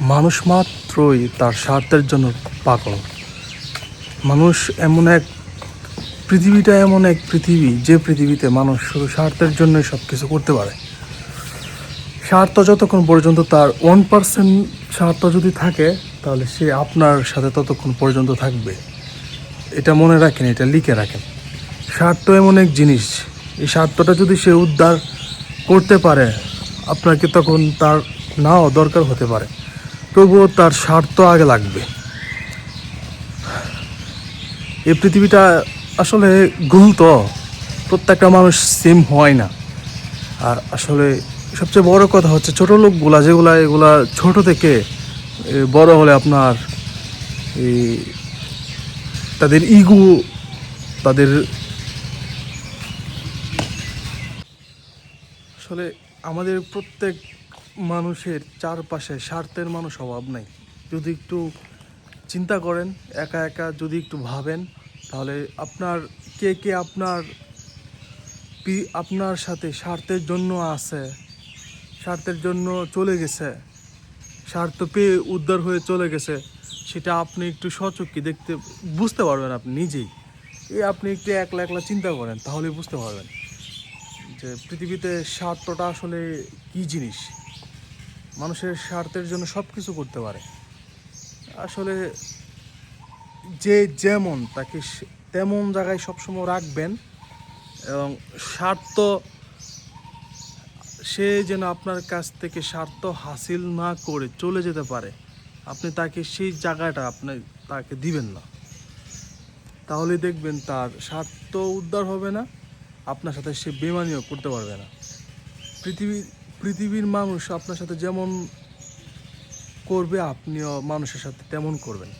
মানুষ মাত্রই তার স্বার্থের জন্য পাগল। মানুষ এমন এক, পৃথিবীটা এমন এক পৃথিবী, যে পৃথিবীতে মানুষ শুধু স্বার্থের জন্যই সব কিছু করতে পারে। স্বার্থ যতক্ষণ পর্যন্ত তার ওয়ান পার্সেন্ট স্বার্থ যদি থাকে, তাহলে সে আপনার সাথে ততক্ষণ পর্যন্ত থাকবে। এটা মনে রাখেন, এটা লিখে রাখেন। স্বার্থ এমন এক জিনিস, এই স্বার্থটা যদি সে উদ্ধার করতে পারে, আপনাকে তখন তার নাও দরকার হতে পারে। তবুও তার স্বার্থ আগে লাগবে। এই পৃথিবীটা আসলে গুল তো প্রত্যেকটা মানুষ সেম হয় না। আর আসলে সবচেয়ে বড় কথা হচ্ছে ছোট লোকগুলা যেগুলা, এগুলা ছোট থেকে বড় হলে আপনার এই তাদের ইগু, তাদের আসলে আমাদের প্রত্যেক মানুষের চারপাশে স্বার্থের মানুষ অভাব নাই। যদি একটু চিন্তা করেন, একা একা যদি একটু ভাবেন, তাহলে আপনার, কে কে আপনার আপনার সাথে স্বার্থের জন্য আছে, স্বার্থের জন্য চলে গেছে, স্বার্থ পেয়ে উদ্ধার হয়ে চলে গেছে, সেটা আপনি একটু সচক্ষে দেখতে, বুঝতে পারবেন আপনি নিজেই। এই আপনি একটু একলা একলা চিন্তা করেন তাহলে বুঝতে পারবেন যে পৃথিবীতে স্বার্থটা আসলে কী জিনিস। মানুষের স্বার্থের জন্য সব কিছু করতে পারে। আসলে যে যেমন তাকে তেমন জায়গায় সবসময় রাখবেন এবং স্বার্থ, সে যেন আপনার কাছ থেকে স্বার্থ হাসিল না করে চলে যেতে পারে, আপনি তাকে সেই জায়গাটা আপনি তাকে দিবেন না। তাহলে দেখবেন তার স্বার্থ উদ্ধার হবে না, আপনার সাথে সে বেমানিও করতে পারবে না। পৃথিবী পৃথিবীর মানুষ আপনার সাথে যেমন করবে আপনিও মানুষের সাথে তেমন করবেন।